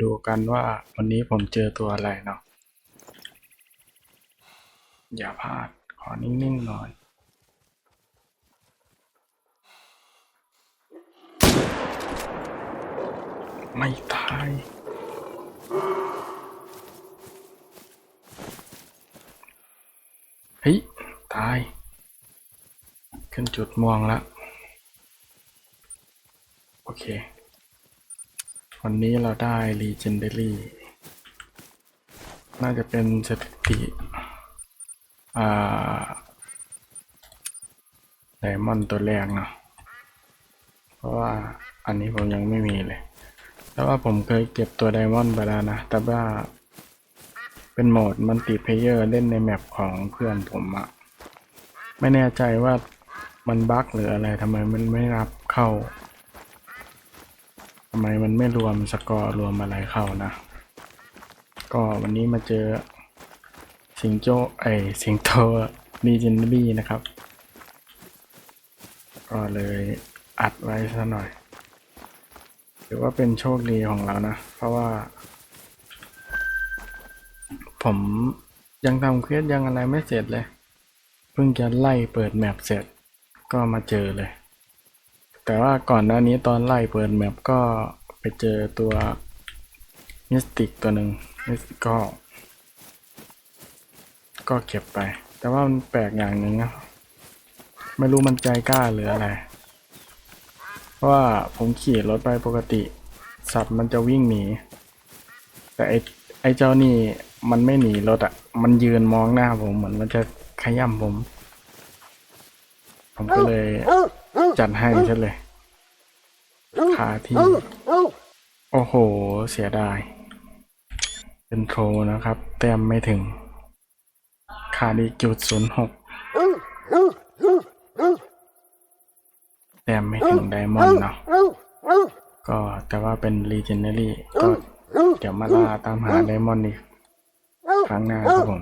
ดูกันว่าวันนี้ผมเจอตัวอะไรเนาะอย่าพลาดขอนิ่งๆหน่อยไม่ตาย เฮ้ย ตาย ขึ้นจุดม่วงแล้ว โอเค วันนี้เราได้ Legendary น่าจะเป็นสถิติอ่าไดมอนตัวแรกเนาะเพราะว่าอันนี้ผมยังไม่มีเลยแต่ว่าผมเคยเก็บตัวไดมอนด์ไปแล้วนะ แต่ว่าเป็นโหมดมัลติเพเยอร์เล่นในแมปของเพื่อนผมอะไม่แน่ใจว่ามันบั๊กหรืออะไรทำไมมันไม่รับเข้าำไมมันไม่รวมสกอร์รวมอะไรเข้านะ ก็วันนี้มาเจอสิงโจไอสิงโตดีเจนบี้นะครับ ก็เลยอัดไว้ซะหน่อยถือว่าเป็นโชคดีของเรานะ เพราะว่า ผมยังทำเควสยังอะไรไม่เสร็จเลย เพิ่งจะไล่เปิดแมปเสร็จก็มาเจอเลย แต่ว่าก่อนหน้านี้ตอนไล่เปิดแมปก็ไปเจอตัวมิสติกตัวหนึ่งมิสติกก็ก็เก็บไป แต่ว่ามันแปลกอย่างหนึ่งนะไม่รู้มันใจกล้าหรืออะไร เพราะว่าผมขี่รถไปปกติ สัตว์มันจะวิ่งหนี แต่ไอไอเจ้านี่มันไม่หนีรถอะ่ะ มันยืนมองหน้าผมเหมือนมันจะขย้ำผม ผมก็เลย จัดให้ซะเลยคาที่ โอ้โห เสียดายเป็นโทรนะครับ แต้มไม่ถึงขาดอีกจุดศูนย์หกแต้มไม่ถึงไดมอนด์เนาะก็แต่ว่าเป็น Legendary ก็เดี๋ยวมาล่าตามหาไดมอนด์อีกครั้งหน้าครับผม